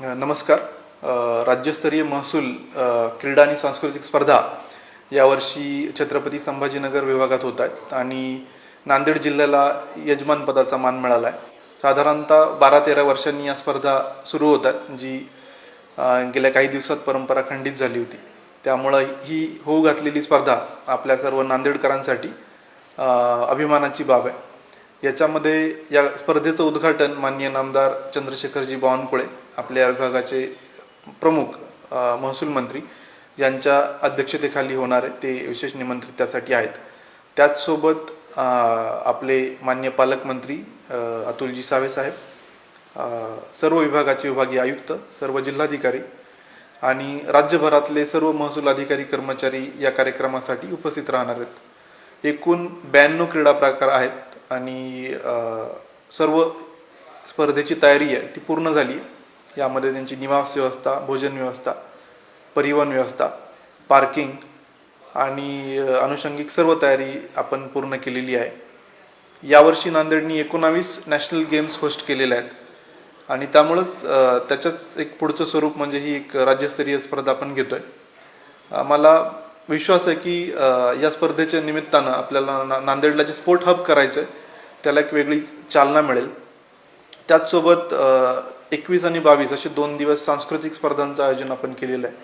नमस्कार. राज्यस्तरीय महसूल क्रीडा आणि सांस्कृतिक स्पर्धा यावर्षी छत्रपती संभाजीनगर विभागात होत आहेत आणि नांदेड जिल्ह्याला यजमानपदाचा मान मिळाला आहे साधारणतः बारा तेरा वर्षांनी या स्पर्धा सुरू होतात जी गेल्या काही दिवसात परंपरा खंडित झाली होती. त्यामुळं ही होऊ घातलेली स्पर्धा आपल्या सर्व नांदेडकरांसाठी अभिमानाची बाब आहे. याच्यामध्ये या स्पर्धेचं उद्घाटन माननीय नामदार चंद्रशेखरजी बावनकुळे आपल्या विभागाचे प्रमुख महसूल मंत्री यांच्या अध्यक्षतेखाली होणार ते विशेष निमंत्रित त्यासाठी आहेत. त्याचसोबत आपले मान्य पालकमंत्री अतुलजी सावे साहेब सर्व विभागाचे विभागीय आयुक्त सर्व जिल्हाधिकारी आणि राज्यभरातले सर्व महसूल अधिकारी कर्मचारी या कार्यक्रमासाठी उपस्थित राहणार आहेत. एकूण ब्याण्णव क्रीडा प्रकार आहेत आणि सर्व स्पर्धेची तयारी आहे. ती पूर्ण झाली आहे. यामध्ये त्यांची निवास व्यवस्था भोजन व्यवस्था परिवहन व्यवस्था पार्किंग आणि अनुषंगिक सर्व तयारी आपण पूर्ण केलेली आहे. यावर्षी नांदेडनी एकोणावीस नॅशनल गेम्स होस्ट केलेल्या आहेत. आणि त्यामुळंच त्याच्याच एक पुढचं स्वरूप म्हणजे ही एक राज्यस्तरीय स्पर्धा आपण घेतो आहे मला विश्वास आहे की या स्पर्धेच्या निमित्तानं आपल्याला ना- नांदेडला जे स्पोर्ट हब करायचं आहे त्याला एक वेगळी चालना मिळेल. त्याचसोबत एकवीस आणि बावीस असे दोन दिवस सांस्कृतिक स्पर्धांचं आयोजन आपण केलेलं आहे.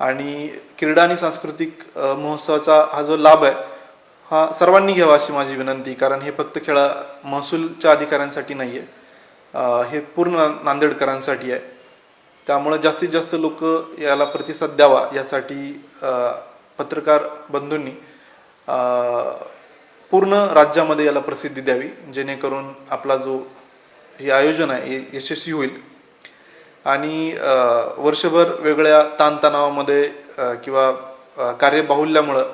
आणि क्रीडा आणि सांस्कृतिक महोत्सवाचा हा जो लाभ आहे हा सर्वांनी घ्यावा अशी माझी विनंती. कारण हे फक्त खेळा महसूलच्या अधिकाऱ्यांसाठी नाही आहे हे पूर्ण नांदेडकरांसाठी आहे. त्यामुळे जास्तीत जास्त लोक याला प्रतिसाद द्यावा यासाठी पत्रकार बंधूंनी पूर्ण राज्यामध्ये याला प्रसिद्धी द्यावी जेणेकरून आपला जो हे आयोजन आहे यशस्वी होईल. आणि वर्षभर वेगळ्या ताणतणावामध्ये किंवा कार्यबाहुल्यामुळं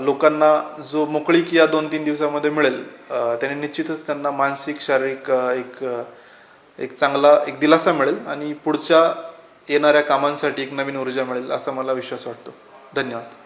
लोकांना जो मोकळीक या दोन तीन दिवसामध्ये मिळेल त्याने निश्चितच त्यांना मानसिक शारीरिक एक एक चांगला एक दिलासा मिळेल आणि पुढच्या येणाऱ्या कामांसाठी एक नवीन ऊर्जा मिळेल असा मला विश्वास वाटतो. धन्यवाद.